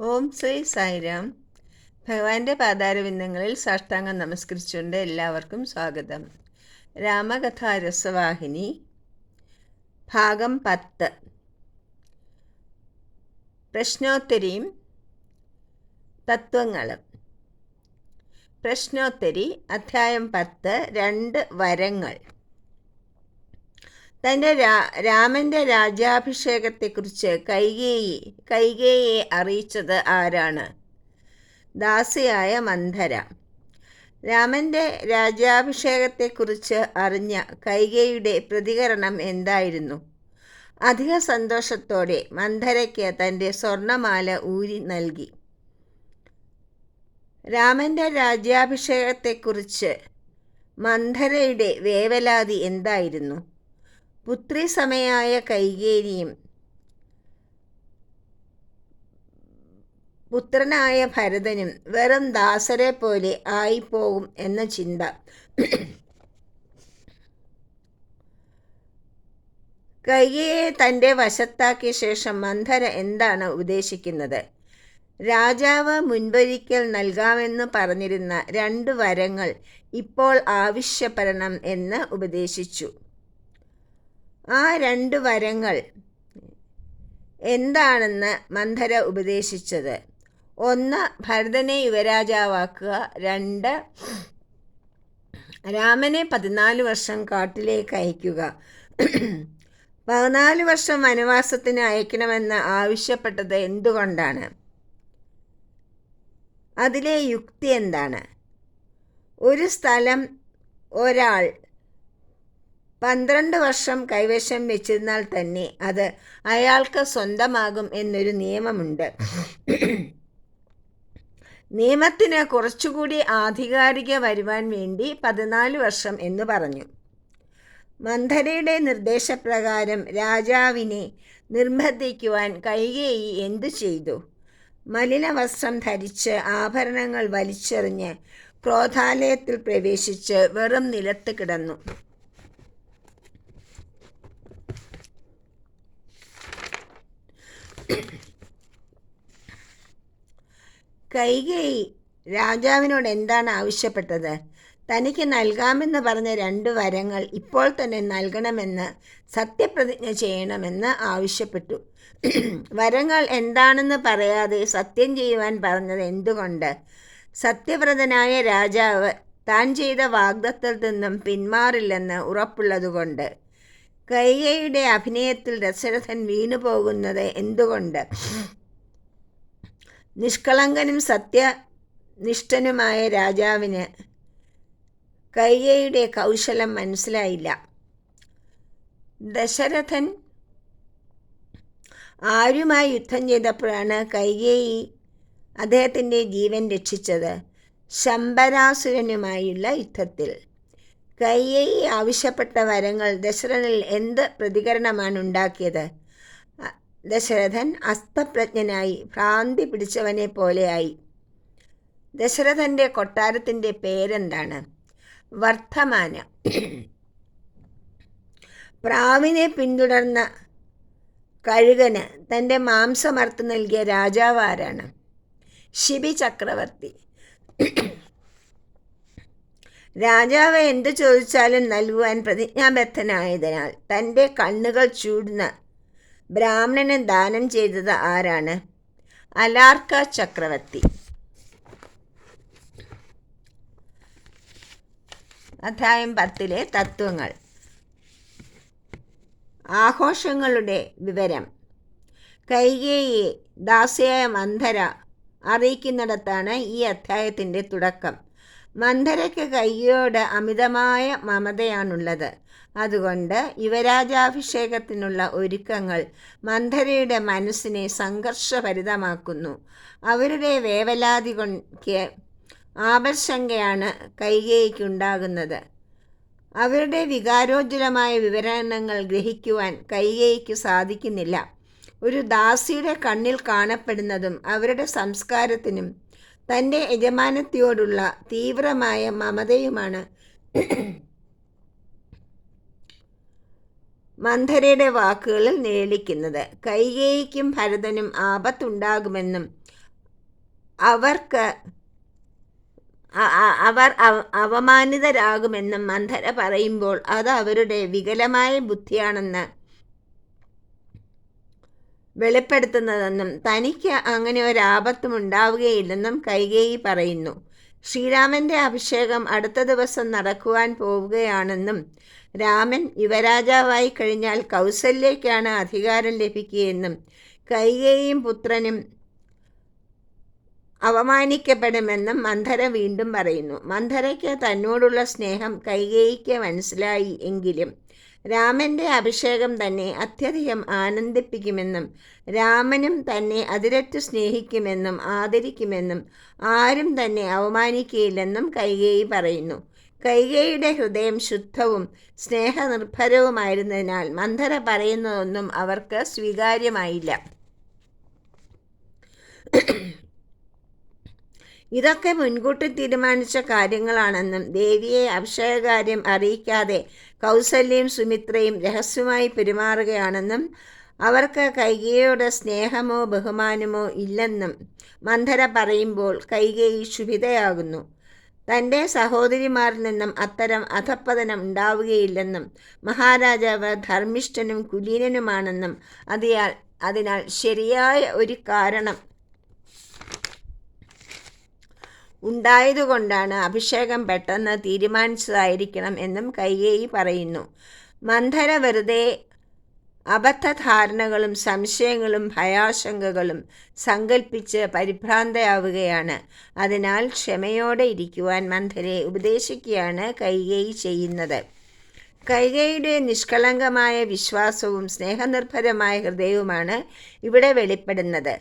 ഓം ശ്രീ സായിരാം. ഭഗവാന്റെ പാതാരവിന്ദങ്ങളിൽ സാഷ്ടാംഗം നമസ്കരിച്ചുകൊണ്ട് എല്ലാവർക്കും സ്വാഗതം. രാമകഥാ രസവാഹിനി ഭാഗം പത്ത്. പ്രശ്നോത്തരിയും തത്വങ്ങളും. പ്രശ്നോത്തരി അധ്യായം പത്ത് രണ്ട് വരങ്ങൾ. തന്റെ രാ രാമന്റെ രാജ്യാഭിഷേകത്തെക്കുറിച്ച് കൈകേയി കൈകേയെ അറിയിച്ചത് ആരാണ്? ദാസിയായ മന്ധര. രാമന്റെ രാജ്യാഭിഷേകത്തെക്കുറിച്ച് അറിഞ്ഞ കൈകേയുടെ പ്രതികരണം എന്തായിരുന്നു? അധിക സന്തോഷത്തോടെ മന്ധരയ്ക്ക് തന്റെ സ്വർണമാല ഊരി നൽകി. രാമന്റെ രാജ്യാഭിഷേകത്തെക്കുറിച്ച് മന്ധരയുടെ വേവലാതി എന്തായിരുന്നു? പുത്രി സമയായ കൈകേരിയും പുത്രനായ ഭരതനും വെറും ദാസരെ പോലെ ആയിപ്പോകും എന്ന ചിന്ത. കൈകയെ തന്റെ വശത്താക്കിയ ശേഷം മന്ധര എന്താണ് ഉദ്ദേശിക്കുന്നത്? രാജാവ് മുൻപൊരിക്കൽ നൽകാമെന്ന് പറഞ്ഞിരുന്ന രണ്ട് വരങ്ങൾ ഇപ്പോൾ ആവശ്യപ്പെടണം എന്ന് ഉപദേശിച്ചു. ആ രണ്ട് വരങ്ങൾ എന്താണെന്ന് മന്ധര ഉപദേശിച്ചത്. ഒന്ന് ഭരതനെ യുവരാജാവാക്കുക. രണ്ട് രാമനെ പതിനാല് വർഷം കാട്ടിലേക്ക് അയക്കുക. പതിനാല് വർഷം വനവാസത്തിന് അയക്കണമെന്ന് ആവശ്യപ്പെട്ടത് എന്തുകൊണ്ടാണ്? അതിലെ യുക്തി എന്താണ്? ഒരു സ്ഥലം ഒരാൾ പന്ത്രണ്ട് വർഷം കൈവശം വെച്ചിരുന്നാൽ തന്നെ അത് അയാൾക്ക് സ്വന്തമാകും എന്നൊരു നിയമമുണ്ട്. നിയമത്തിന് കുറച്ചുകൂടി ആധികാരിക വരുവാൻ വേണ്ടി പതിനാല് വർഷം എന്ന് പറഞ്ഞു. മന്ധരയുടെ നിർദ്ദേശപ്രകാരം രാജാവിനെ നിർബന്ധിക്കുവാൻ കൈകേയി എന്തു ചെയ്തു? മലിന വസ്ത്രം ധരിച്ച് ആഭരണങ്ങൾ വലിച്ചെറിഞ്ഞ് ക്രോധാലയത്തിൽ പ്രവേശിച്ച് വെറും നിലത്ത് കിടന്നു. കൈകേയി രാജാവിനോട് എന്താണ് ആവശ്യപ്പെട്ടത്? തനിക്ക് നൽകാമെന്ന് പറഞ്ഞ രണ്ട് വരങ്ങൾ ഇപ്പോൾ തന്നെ നൽകണമെന്ന് സത്യപ്രതിജ്ഞ ചെയ്യണമെന്ന് ആവശ്യപ്പെട്ടു. വരങ്ങൾ എന്താണെന്ന് പറയാതെ സത്യം ചെയ്യുവാൻ പറഞ്ഞത് എന്തുകൊണ്ട്? സത്യവ്രതനായ രാജാവ് താൻ ചെയ്ത വാഗ്ദത്തിൽ നിന്നും പിന്മാറില്ലെന്ന് ഉറപ്പുള്ളതുകൊണ്ട്. കൈകയുടെ അഭിനയത്തിൽ ദശരഥൻ വീണുപോകുന്നത് എന്തുകൊണ്ട്? നിഷ്കളങ്കനും സത്യനിഷ്ഠനുമായ രാജാവിന് കൈകയുടെ കൗശലം മനസ്സിലായില്ല. ദശരഥൻ ആരുമായി യുദ്ധം ചെയ്തപ്പോഴാണ് കൈകേയി അദ്ദേഹത്തിന്റെ ജീവൻ രക്ഷിച്ചത് ശമ്പരാസുരനുമായുള്ള യുദ്ധത്തിൽ. കൈകേയി ആവശ്യപ്പെട്ട വരങ്ങൾ ദശരഥനിൽ എന്ത് പ്രതികരണമാണ് ഉണ്ടാക്കിയത്? ദശരഥൻ അസ്തപ്രജ്ഞനായി ഭ്രാന്തി പിടിച്ചവനെ പോലെയായി. ദശരഥന്റെ കൊട്ടാരത്തിന്റെ പേരെന്താണ്? വർദ്ധമാന. പ്രാവിനെ പിന്തുടർന്ന കഴുകന് തന്റെ മാംസമർത്ത് നൽകിയ രാജാവാരാണ് ശിബി ചക്രവർത്തി രാജാവ് എന്ത് ചോദിച്ചാലും നൽകുവാൻ പ്രതിജ്ഞാബദ്ധനായതിനാൽ തന്റെ കണ്ണുകൾ ചൂടുന്ന ബ്രാഹ്മണന് ദാനം ചെയ്തത് ആരാണ്? അലാർക്ക ചക്രവർത്തി. അധ്യായം പത്തിലെ തത്വങ്ങൾ. ആഘോഷങ്ങളുടെ വിവരം. കൈകേയെ ദാസയായ മന്ധര അറിയിക്കുന്നിടത്താണ് ഈ അധ്യായത്തിന്റെ തുടക്കം. മന്ധരയ്ക്ക് കയ്യോട് അമിതമായ മമതയാണുള്ളത്. അതുകൊണ്ട് യുവരാജാഭിഷേകത്തിനുള്ള ഒരുക്കങ്ങൾ മന്ധരയുടെ മനസ്സിനെ സംഘർഷഭരിതമാക്കുന്നു. അവരുടെ വേവലാതി കൊണ്ട് ആപശങ്കയാണ് കൈകേയിക്കുണ്ടാകുന്നത്. അവരുടെ വികാരോജ്വലമായ വിവരണങ്ങൾ ഗ്രഹിക്കുവാൻ കൈകേയിക്ക് സാധിക്കുന്നില്ല. ഒരു ദാസിയുടെ കണ്ണിൽ കാണപ്പെടുന്നതും അവരുടെ സംസ്കാരത്തിനും തന്റെ യജമാനത്തിയോടുള്ള തീവ്രമായ മമതയുമാണ് മന്ധരയുടെ വാക്കുകളിൽ നിഴലിക്കുന്നത്. കൈകേയിക്കും ഭരതനും ആപത്തുണ്ടാകുമെന്നും അവർക്ക് അവർ അവ- അവമാനിതരാകുമെന്നും മന്ധര പറയുമ്പോൾ അത് അവരുടെ വികലമായ ബുദ്ധിയാണെന്ന് വെളിപ്പെടുത്തുന്നതെന്നും തനിക്ക് അങ്ങനെ ഒരു ആപത്തും ഉണ്ടാവുകയില്ലെന്നും കൈകേയി പറയുന്നു. ശ്രീരാമന്റെ അഭിഷേകം അടുത്ത ദിവസം നടക്കുവാൻ പോവുകയാണെന്നും രാമൻ യുവരാജാവായി കഴിഞ്ഞാൽ കൗസല്യയ്ക്കാണ് അധികാരം ലഭിക്കുകയെന്നും കൈകേയും പുത്രനും അവമാനിക്കപ്പെടുമെന്നും മന്ധര വീണ്ടും പറയുന്നു. മന്ധരയ്ക്ക് തന്നോടുള്ള സ്നേഹം കൈകേയിക്ക് മനസ്സിലായി എങ്കിലും രാമന്റെ അഭിഷേകം തന്നെ അത്യധികം ആനന്ദിപ്പിക്കുമെന്നും രാമനും തന്നെ അതിരറ്റ് സ്നേഹിക്കുമെന്നും ആദരിക്കുമെന്നും ആരും തന്നെ അവമാനിക്കുകയില്ലെന്നും കൈകേയി പറയുന്നു. കൈകേയുടെ ഹൃദയം ശുദ്ധവും സ്നേഹനിർഭരവുമായിരുന്നതിനാൽ മന്ധര പറയുന്നതൊന്നും അവർക്ക് സ്വീകാര്യമായില്ല. ഇതൊക്കെ മുൻകൂട്ടി തീരുമാനിച്ച കാര്യങ്ങളാണെന്നും ദേവിയെ അഭിഷേകകാര്യം അറിയിക്കാതെ കൗസല്യയും സുമിത്രയും രഹസ്യമായി പെരുമാറുകയാണെന്നും അവർക്ക് കൈകേയോട് സ്നേഹമോ ബഹുമാനമോ ഇല്ലെന്നും മന്ധര പറയുമ്പോൾ കൈകേയി ശുഭിതയാകുന്നു തന്റെ സഹോദരിമാരിൽ നിന്നും അത്തരം അധപ്പതനം ഉണ്ടാവുകയില്ലെന്നും മഹാരാജാവ് ധർമ്മിഷ്ഠനും കുലീനനുമാണെന്നും അതിയാൽ അതിനാൽ ശരിയായ ഒരു കാരണം ഉണ്ടായതുകൊണ്ടാണ് അഭിഷേകം പെട്ടെന്ന് തീരുമാനിച്ചതായിരിക്കണം എന്നും കൈകേയി പറയുന്നു. മന്ധര വെറുതെ അബദ്ധധാരണകളും സംശയങ്ങളും ഭയാശങ്കകളും സങ്കൽപ്പിച്ച് പരിഭ്രാന്തയാവുകയാണ്. അതിനാൽ ക്ഷമയോടെ ഇരിക്കുവാൻ മന്ധരെ ഉപദേശിക്കുകയാണ് കൈകേയി ചെയ്യുന്നത്. കൈകേയിയുടെ നിഷ്കളങ്കമായ വിശ്വാസവും സ്നേഹനിർഭരമായ ഹൃദയവുമാണ് ഇവിടെ വെളിപ്പെടുന്നത്.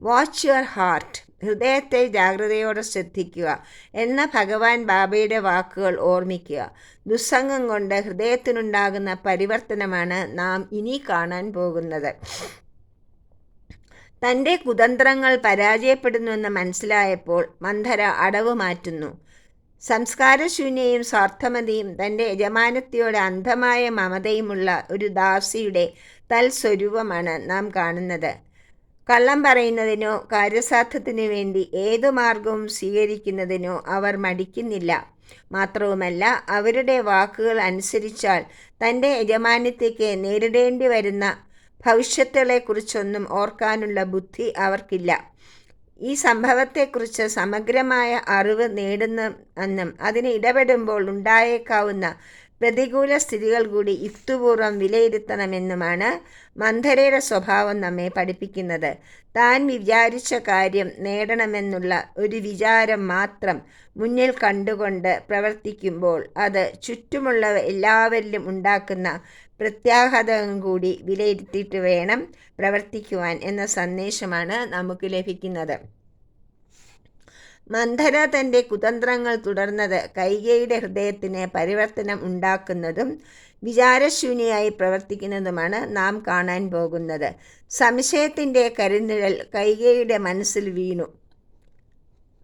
വാച്ച് യുവർ ഹാർട്ട് ഹൃദയത്തെ ജാഗ്രതയോടെ ശ്രദ്ധിക്കുക. എന്ന ഭഗവാൻ ബാബയുടെ വാക്കുകൾ ഓർമ്മിക്കുക. ദുസ്സംഗം കൊണ്ട് ഹൃദയത്തിനുണ്ടാകുന്ന പരിവർത്തനമാണ് നാം ഇനി കാണാൻ പോകുന്നത്. തന്റെ കുതന്ത്രങ്ങൾ പരാജയപ്പെടുന്നുവെന്ന് മനസ്സിലായപ്പോൾ മന്ധര അടവ് മാറ്റുന്നു. സംസ്കാരശൂന്യയും സ്വാർത്ഥമതിയും തന്റെ യജമാനത്തിയോട് അന്ധമായ മമതയുമുള്ള ഒരു ദാസിയുടെ തൽസ്വരൂപമാണ് നാം കാണുന്നത്. കള്ളം പറയുന്നതിനോ കാര്യസാധ്യത്തിനു വേണ്ടി ഏതു മാർഗവും സ്വീകരിക്കുന്നതിനോ അവർ മടിക്കുന്നില്ല. മാത്രവുമല്ല അവരുടെ വാക്കുകൾ അനുസരിച്ചാൽ തന്റെ യജമാന്യത്തേക്ക് നേരിടേണ്ടി വരുന്ന ഭവിഷ്യത്തുകളെക്കുറിച്ചൊന്നും ഓർക്കാനുള്ള ബുദ്ധി അവർക്കില്ല. ഈ സംഭവത്തെക്കുറിച്ച് സമഗ്രമായ അറിവ് നേടുന്ന എന്നും അതിന് ഇടപെടുമ്പോൾ ഉണ്ടായേക്കാവുന്ന പ്രതികൂല സ്ഥിതികൾ കൂടി യുക്തിപൂർവം വിലയിരുത്തണമെന്നുമാണ് മന്ധരയുടെ സ്വഭാവം നമ്മെ പഠിപ്പിക്കുന്നത്. താൻ വിചാരിച്ച കാര്യം നേടണമെന്നുള്ള ഒരു വിചാരം മാത്രം മുന്നിൽ കണ്ടുകൊണ്ട് പ്രവർത്തിക്കുമ്പോൾ അത് ചുറ്റുമുള്ള എല്ലാവരിലും ഉണ്ടാക്കുന്ന പ്രത്യാഘാതം കൂടി വിലയിരുത്തിയിട്ട് വേണം പ്രവർത്തിക്കുവാൻ എന്ന സന്ദേശമാണ് നമുക്ക് ലഭിക്കുന്നത്. മന്ധര തന്റെ കുതന്ത്രങ്ങൾ തുടർന്നത് കൈകയുടെ ഹൃദയത്തിന് പരിവർത്തനം ഉണ്ടാക്കുന്നതും വിചാരശൂന്യയായി പ്രവർത്തിക്കുന്നതുമാണ് നാം കാണാൻ പോകുന്നത്. സംശയത്തിന്റെ കരുനിഴൽ കൈകയുടെ മനസ്സിൽ വീണു.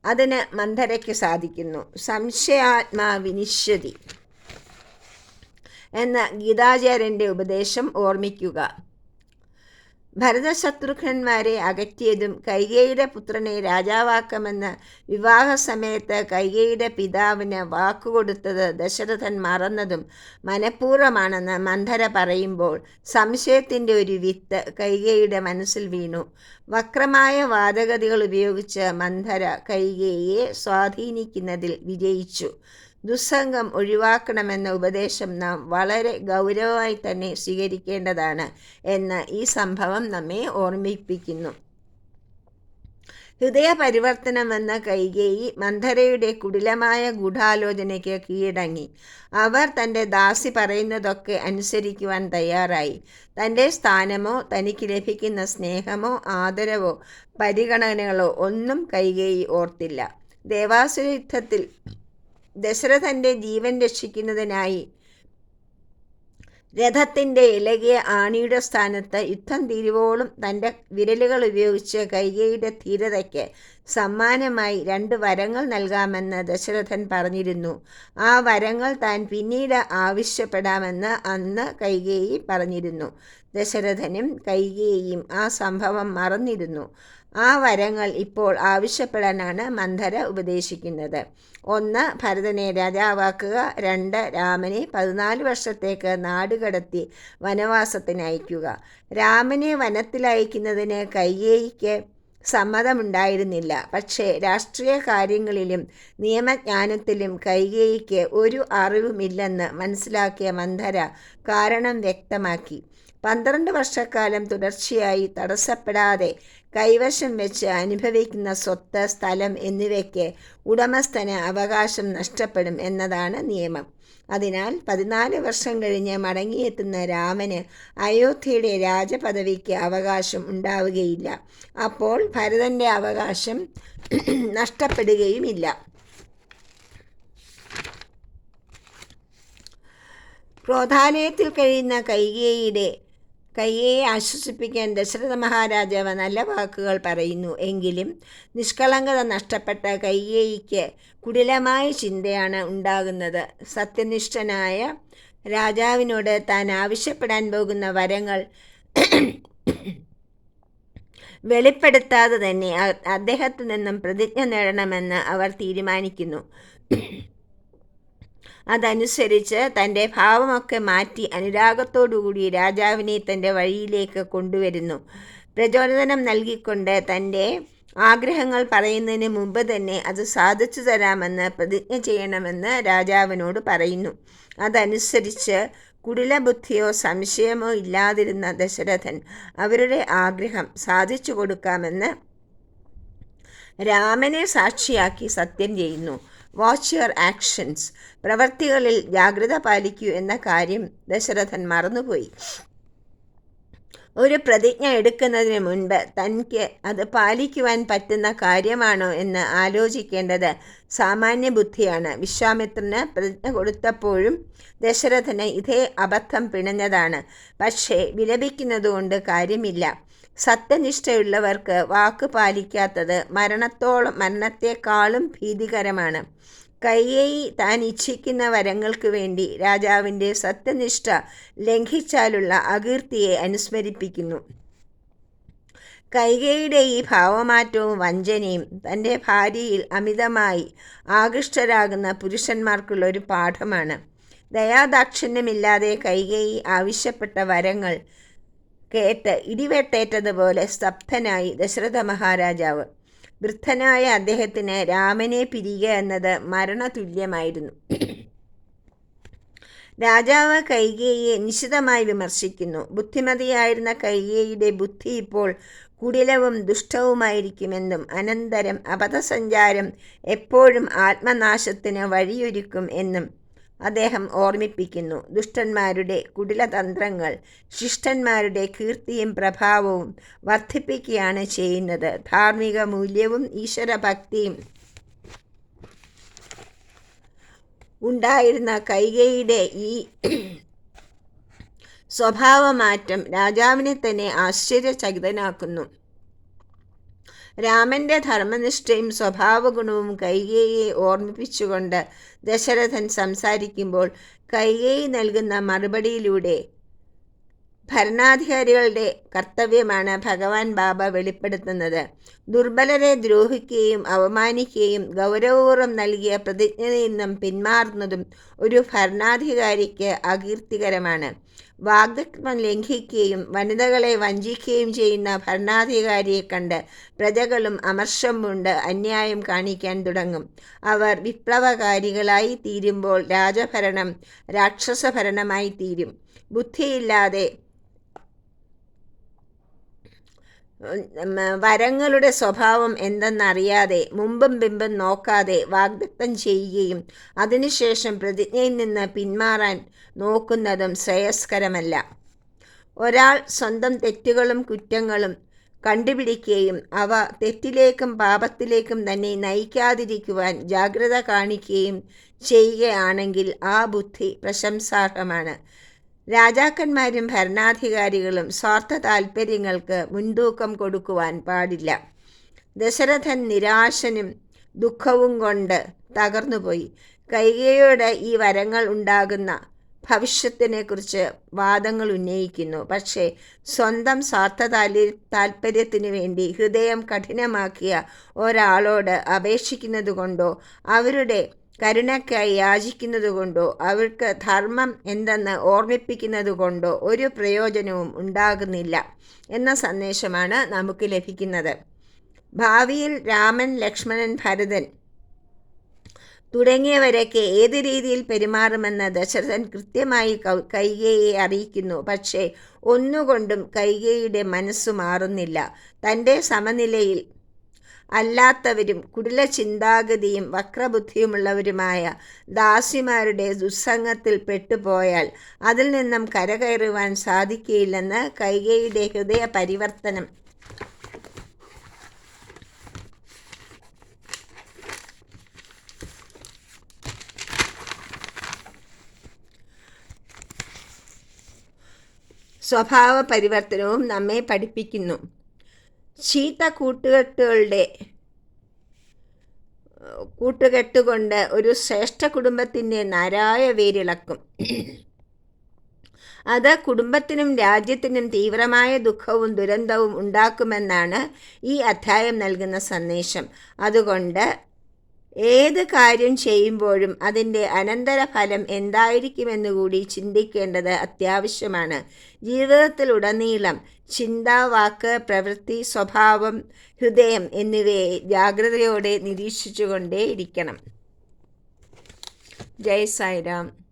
അതിന് മന്ധരയ്ക്ക് സാധിക്കുന്നു. സംശയാത്മാ വിനിശ്യതി എന്ന ഗീതാചാര്യന്റെ ഉപദേശം ഓർമ്മിക്കുക. ഭരതശത്രുഘ്നന്മാരെ അകറ്റിയതും കൈകേയുടെ പുത്രനെ രാജാവാക്കമെന്ന് വിവാഹ സമയത്ത് കൈകേയുടെ പിതാവിന് വാക്കുകൊടുത്തത് ദശരഥൻ മറന്നതും മനഃപൂർവമാണെന്ന് മന്ധര പറയുമ്പോൾ സംശയത്തിന്റെ ഒരു വിത്ത് കൈകേയുടെ മനസ്സിൽ വീണു. വക്രമായ വാദഗതികൾ ഉപയോഗിച്ച് മന്ധര കൈകേയെ സ്വാധീനിക്കുന്നതിൽ വിജയിച്ചു. ദുസ്സംഗം ഒഴിവാക്കണമെന്ന ഉപദേശം നാം വളരെ ഗൗരവമായി തന്നെ സ്വീകരിക്കേണ്ടതാണ് എന്ന് ഈ സംഭവം നമ്മെ ഓർമ്മിപ്പിക്കുന്നു. ഹൃദയ പരിവർത്തനമെന്ന കൈകേയി മന്ധരയുടെ കുടിലമായ ഗൂഢാലോചനയ്ക്ക് കീഴടങ്ങി. അവർ തന്റെ ദാസി പറയുന്നതൊക്കെ അനുസരിക്കുവാൻ തയ്യാറായി. തന്റെ സ്ഥാനമോ തനിക്ക് ലഭിക്കുന്ന സ്നേഹമോ ആദരവോ പരിഗണനകളോ ഒന്നും കൈകേയി ഓർത്തില്ല. ദേവാസുര യുദ്ധത്തിൽ ദശരഥന്റെ ജീവൻ രക്ഷിക്കുന്നതിനായി രഥത്തിന്റെ ഇളകിയ ആണിയുടെ സ്ഥാനത്ത് യുദ്ധം തീരുവോളും തന്റെ വിരലുകൾ ഉപയോഗിച്ച് കൈകയുടെ ധീരതയ്ക്ക് സമ്മാനമായി രണ്ട് വരങ്ങൾ നൽകാമെന്ന് ദശരഥൻ പറഞ്ഞിരുന്നു. ആ വരങ്ങൾ താൻ പിന്നീട് ആവശ്യപ്പെടാമെന്ന് അന്ന് കൈകേയി പറഞ്ഞിരുന്നു. ദശരഥനും കൈകേയിയും ആ സംഭവം മറന്നിരുന്നു. ആ വരങ്ങൾ ഇപ്പോൾ ആവശ്യപ്പെടാനാണ് മന്ധര ഉപദേശിക്കുന്നത്. ഒന്ന് ഭരതനെ രാജാവാക്കുക. രണ്ട് രാമനെ പതിനാല് വർഷത്തേക്ക് നാടുകടത്തി വനവാസത്തിന് അയക്കുക രാമനെ വനത്തിലയക്കുന്നതിന് കയ്യേയിക്ക് സമ്മതമുണ്ടായിരുന്നില്ല. പക്ഷേ രാഷ്ട്രീയ കാര്യങ്ങളിലും നിയമജ്ഞാനത്തിലും കൈകേയിക്ക് ഒരു അറിവുമില്ലെന്ന് മനസ്സിലാക്കിയ മന്ധര കാരണം വ്യക്തമാക്കി. പന്ത്രണ്ട് വർഷക്കാലം തുടർച്ചയായി തടസ്സപ്പെടാതെ കൈവശം വെച്ച് അനുഭവിക്കുന്ന സ്വത്ത് സ്ഥലം എന്നിവയ്ക്ക് ഉടമസ്ഥന് അവകാശം നഷ്ടപ്പെടും എന്നതാണ് നിയമം. അതിനാൽ പതിനാല് വർഷം കഴിഞ്ഞ് മടങ്ങിയെത്തുന്ന രാമന് അയോധ്യയുടെ രാജപദവിക്ക് അവകാശം ഉണ്ടാവുകയില്ല. അപ്പോൾ ഭരതന്റെ അവകാശം നഷ്ടപ്പെടുകയുമില്ല. ക്രോധാലയത്തിൽ കഴിയുന്ന കൈകേയിയുടെ കയ്യെ ആശ്വസിപ്പിക്കാൻ ദശരഥ മഹാരാജാവ് നല്ല വാക്കുകൾ പറയുന്നു. എങ്കിലും നിഷ്കളങ്കത നഷ്ടപ്പെട്ട കയ്യേയിക്ക് കുടിലമായ ചിന്തയാണ് ഉണ്ടാകുന്നത്. സത്യനിഷ്ഠനായ രാജാവിനോട് താൻ ആവശ്യപ്പെടാൻ പോകുന്ന വരങ്ങൾ വെളിപ്പെടുത്താതെ തന്നെ അദ്ദേഹത്തു നിന്നും പ്രതിജ്ഞ നേടണമെന്ന് അവർ തീരുമാനിക്കുന്നു. അതനുസരിച്ച് തന്റെ ഭാവമൊക്കെ മാറ്റി അനുരാഗത്തോടുകൂടി രാജാവിനെ തന്റെ വഴിയിലേക്ക് കൊണ്ടുവരുന്നു. പ്രചോദനം നൽകിക്കൊണ്ട് തന്റെ ആഗ്രഹങ്ങൾ പറയുന്നതിന് മുമ്പ് തന്നെ അത് സാധിച്ചു തരാമെന്ന് പ്രതിജ്ഞ ചെയ്യണമെന്ന് രാജാവിനോട് പറയുന്നു. അതനുസരിച്ച് കുടിലബുദ്ധിയോ സംശയമോ ഇല്ലാതിരുന്ന ദശരഥൻ അവരുടെ ആഗ്രഹം സാധിച്ചു കൊടുക്കാമെന്ന് രാമനെ സാക്ഷിയാക്കി സത്യം ചെയ്യുന്നു. വാച്ച് യുവർ ആക്ഷൻസ് പ്രവർത്തികളിൽ ജാഗ്രത പാലിക്കൂ എന്ന കാര്യം ദശരഥൻ മറന്നുപോയി. ഒരു പ്രതിജ്ഞ എടുക്കുന്നതിന് മുൻപ് തനിക്ക് അത് പാലിക്കുവാൻ പറ്റുന്ന കാര്യമാണോ എന്ന് ആലോചിക്കേണ്ടത് സാമാന്യ ബുദ്ധിയാണ്. വിശ്വാമിത്രന് പ്രതിജ്ഞ കൊടുത്തപ്പോഴും ദശരഥന് ഇതേ അബദ്ധം പിണഞ്ഞതാണ്. പക്ഷേ വിലപിക്കുന്നതുകൊണ്ട് കാര്യമില്ല. സത്യനിഷ്ഠയുള്ളവർക്ക് വാക്ക് പാലിക്കാത്തത് മരണത്തോളം മരണത്തെക്കാളും ഭീതികരമാണ്. കയ്യേയി താൻ ഇച്ഛിക്കുന്ന വരങ്ങൾക്ക് വേണ്ടി രാജാവിന്റെ സത്യനിഷ്ഠ ലംഘിച്ചാലുള്ള അകീർത്തിയെ അനുസ്മരിപ്പിക്കുന്നു. കൈകയുടെ ഈ ഭാവമാറ്റവും വഞ്ചനയും തന്റെ ഭാര്യയിൽ അമിതമായി ആകൃഷ്ടരാകുന്ന പുരുഷന്മാർക്കുള്ള ഒരു പാഠമാണ്. ദയാദാക്ഷിണ്യമില്ലാതെ കൈകേയി ആവശ്യപ്പെട്ട വരങ്ങൾ കേട്ട് ഇടിവെട്ടേറ്റതുപോലെ സ്തബ്ധനായി ദശരഥ മഹാരാജാവ് വൃദ്ധനായ അദ്ദേഹത്തിന് രാമനെ പിരിയുക എന്നത് മരണതുല്യമായിരുന്നു. രാജാവ് കൈകേയെ നിശിതമായി വിമർശിക്കുന്നു. ബുദ്ധിമതിയായിരുന്ന കൈകേയുടെ ബുദ്ധി ഇപ്പോൾ കുടിലവും ദുഷ്ടവുമായിരിക്കുമെന്നും അനന്തരം അപഥസഞ്ചാരം എപ്പോഴും ആത്മനാശത്തിന് വഴിയൊരുക്കും എന്നും അദ്ദേഹം ഓർമ്മിപ്പിക്കുന്നു. ദുഷ്ടന്മാരുടെ കുടിലതന്ത്രങ്ങൾ ശിഷ്ടന്മാരുടെ കീർത്തിയും പ്രഭാവവും വർദ്ധിപ്പിക്കുകയാണ് ചെയ്യുന്നത്. ധാർമ്മിക മൂല്യവും ഈശ്വരഭക്തിയും ഉണ്ടായിരുന്ന കൈകയുടെ ഈ സ്വഭാവമാറ്റം രാജാവിനെ തന്നെ ആശ്ചര്യചകിതനാക്കുന്നു. രാമന്റെ ധർമ്മനിഷ്ഠയും സ്വഭാവഗുണവും കൈകേയെ ഓർമ്മിപ്പിച്ചുകൊണ്ട് ദശരഥൻ സംസാരിക്കുമ്പോൾ കൈകേയി നൽകുന്ന മറുപടിയിലൂടെ ഭരണാധികാരികളുടെ കർത്തവ്യമാണ് ഭഗവാൻ ബാബ വെളിപ്പെടുത്തുന്നത്. ദുർബലരെ ദ്രോഹിക്കുകയും അവമാനിക്കുകയും ഗൗരവപൂർവം നൽകിയ പ്രതിജ്ഞയിൽ നിന്നും പിന്മാറുന്നതും ഒരു ഭരണാധികാരിക്ക് അകീർത്തികരമാണ്. വാഗ്ദത്വം ലംഘിക്കുകയും വനിതകളെ വഞ്ചിക്കുകയും ചെയ്യുന്ന ഭരണാധികാരിയെ കണ്ട് പ്രജകളും അമർഷം കൊണ്ട് അന്യായം കാണിക്കാൻ തുടങ്ങും. അവർ വിപ്ലവകാരികളായി തീരുമ്പോൾ രാജഭരണം രാക്ഷസഭരണമായി തീരും. ബുദ്ധിയില്ലാതെ വരങ്ങളുടെ സ്വഭാവം എന്തെന്നറിയാതെ മുമ്പും പിമ്പും നോക്കാതെ വാഗ്ദത്തം ചെയ്യുകയും അതിനുശേഷം പ്രതിജ്ഞയിൽ നിന്ന് പിന്മാറാൻ നോക്കുന്നതും ശ്രേയസ്കരമല്ല. ഒരാൾ സ്വന്തം തെറ്റുകളും കുറ്റങ്ങളും കണ്ടുപിടിക്കുകയും അവ തെറ്റിലേക്കും പാപത്തിലേക്കും തന്നെ നയിക്കാതിരിക്കുവാൻ ജാഗ്രത കാണിക്കുകയും ചെയ്യുകയാണെങ്കിൽ ആ ബുദ്ധി പ്രശംസാർഹമാണ്. രാജാക്കന്മാരും ഭരണാധികാരികളും സ്വാർത്ഥ താൽപ്പര്യങ്ങൾക്ക് മുൻതൂക്കം കൊടുക്കുവാൻ പാടില്ല. ദശരഥൻ നിരാശനും ദുഃഖവും കൊണ്ട് തകർന്നുപോയി. കൈകയോട് ഈ വരങ്ങൾ ഉണ്ടാകുന്ന ഭവിഷ്യത്തിനെക്കുറിച്ച് വാദങ്ങൾ ഉന്നയിക്കുന്നു. പക്ഷേ സ്വന്തം സ്വാർത്ഥ താല്പര്യത്തിനു വേണ്ടി ഹൃദയം കഠിനമാക്കിയ ഒരാളോട് അപേക്ഷിക്കുന്നതുകൊണ്ടോ അവരുടെ കരുണയ്ക്കായി യാചിക്കുന്നതുകൊണ്ടോ അവർക്ക് ധർമ്മം എന്തെന്ന് ഓർമ്മിപ്പിക്കുന്നതുകൊണ്ടോ ഒരു പ്രയോജനവും ഉണ്ടാകുന്നില്ല എന്ന സന്ദേശമാണ് നമുക്ക് ലഭിക്കുന്നത്. ഭാവിയിൽ രാമൻ ലക്ഷ്മണൻ ഭരതൻ തുടങ്ങിയവരൊക്കെ ഏത് രീതിയിൽ പെരുമാറുമെന്ന് ദശരഥൻ കൃത്യമായി കൈകേയെ അറിയിക്കുന്നു. പക്ഷേ ഒന്നുകൊണ്ടും കൈകേയുടെ മനസ്സു മാറുന്നില്ല. തന്റെ സമനിലയിൽ അല്ലാത്തവരും കുടില ചിന്താഗതിയും വക്രബുദ്ധിയുമുള്ളവരുമായ ദാസിമാരുടെ ദുസ്സംഗത്തിൽ പെട്ടുപോയാൽ അതിൽ നിന്നും കരകയറുവാൻ സാധിക്കുകയില്ലെന്ന് കൈകയുടെ ഹൃദയ പരിവർത്തനം സ്വഭാവ പരിവർത്തനവും നമ്മെ പഠിപ്പിക്കുന്നു. ചീത്ത കൂട്ടുകെട്ടുകളുടെ കൂട്ടുകെട്ടുകൊണ്ട് ഒരു ശ്രേഷ്ഠ കുടുംബത്തിന്റെ നാരായ വേരിളക്കും. അത് കുടുംബത്തിനും രാജ്യത്തിനും തീവ്രമായ ദുഃഖവും ദുരന്തവും ഉണ്ടാക്കുമെന്നാണ് ഈ അധ്യായം നൽകുന്ന സന്ദേശം. അതുകൊണ്ട് ഏത് കാര്യം ചെയ്യുമ്പോഴും അതിന്റെ അനന്തരഫലം എന്തായിരിക്കുമെന്നുകൂടി ചിന്തിക്കേണ്ടത് അത്യാവശ്യമാണ്. ജീവിതത്തിലുടനീളം ചിന്ത വാക്ക് പ്രവൃത്തി സ്വഭാവം ഹൃദയം എന്നിവയെ ജാഗ്രതയോടെ നിരീക്ഷിച്ചുകൊണ്ടേയിരിക്കണം. ജയ് സായിരാം.